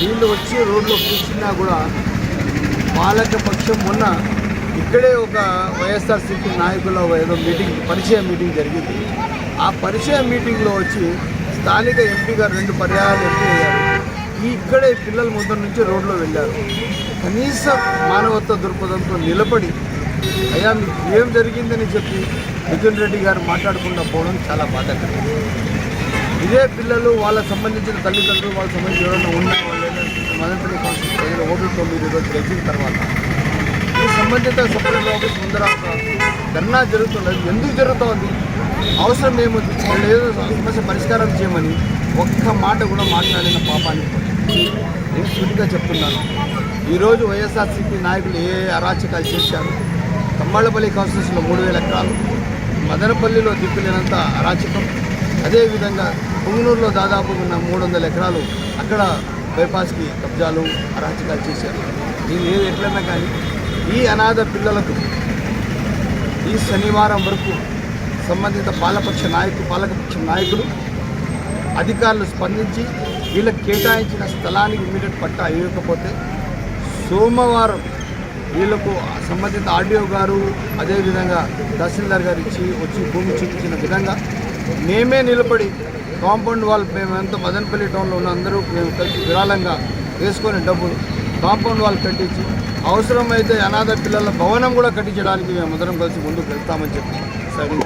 వీళ్ళు వచ్చి రోడ్లో కూర్చున్నా కూడా పాలక పక్షం మొన్న ఇక్కడే ఒక వైఎస్ఆర్సీపీ నాయకుల ఏదో మీటింగ్ పరిచయ మీటింగ్ జరిగింది. ఆ పరిచయ మీటింగ్లో వచ్చి స్థానిక ఎంపీ గారు రెండు పర్యాయాలు ఎంపీ అయ్యారు. ఇక్కడే పిల్లల ముందు నుంచి రోడ్లో వెళ్ళారు. కనీస మానవత్వ దృక్పథంతో నిలబడి అయ్యా మీకు ఏం జరిగిందని చెప్పి మిథున్ రెడ్డి గారు మాట్లాడకుండా పోవడం చాలా బాధాకరం. ఇదే పిల్లలు వాళ్ళకి సంబంధించిన తల్లిదండ్రులు వాళ్ళకి సంబంధించిన ఎవరైనా ఉన్నా వాళ్ళు మదనపల్లి కాన్స్టిట్యూషన్ ఓట్లు మీరు ఈరోజు గెలిచిన తర్వాత ఈ సంబంధిత సపరేట్ ఆఫీస్ ముందర ధర్నా జరుగుతున్నది. ఎందుకు జరుగుతోంది? అవసరం ఏముంది? వాళ్ళు ఏదో సమస్య పరిష్కారం చేయమని ఒక్క మాట కూడా మాట్లాడిన పాపాన్ని నేను సూటిగా చెప్తున్నాను. ఈరోజు వైఎస్ఆర్సీపీ నాయకులు ఏ అరాచకాలు చేశారు? కమ్మళ్ళపల్లి కాన్స్టిట్యూషన్లో మూడు వేల ఎకరాలు. మదనపల్లిలో దిక్కులేనంత అరాచకం. అదేవిధంగా పుంగనూరులో దాదాపు ఉన్న మూడు వందల ఎకరాలు అక్కడ బైపాస్కి కబ్జాలు అరాచకాలు చేశారు. దీని ఏది ఎట్లన్నా కానీ ఈ అనాథ పిల్లలకు ఈ శనివారం వరకు సంబంధిత పాలపక్ష నాయకులు పాలకపక్ష నాయకులు అధికారులు స్పందించి వీళ్ళకి కేటాయించిన స్థలానికి ఇమీడియట్ పట్టా ఇవ్వకపోతే సోమవారం వీళ్ళకు సంబంధిత ఆర్డీఓ గారు అదేవిధంగా తహసీల్దార్ గారు ఇచ్చి వచ్చి భూమి చూపించిన విధంగా మేమే నిలబడి కాంపౌండ్ వాల్ మేమంతా మదనపల్లి టౌన్లో ఉన్న అందరూ మేము కలిసి విరాళంగా వేసుకొని డబ్బులు కాంపౌండ్ వాల్ కట్టించి అవసరమైతే అనాథ పిల్లల భవనం కూడా కట్టించడానికి మేము అందరం కలిసి ముందుకు వెళ్తామని చెప్పి సరే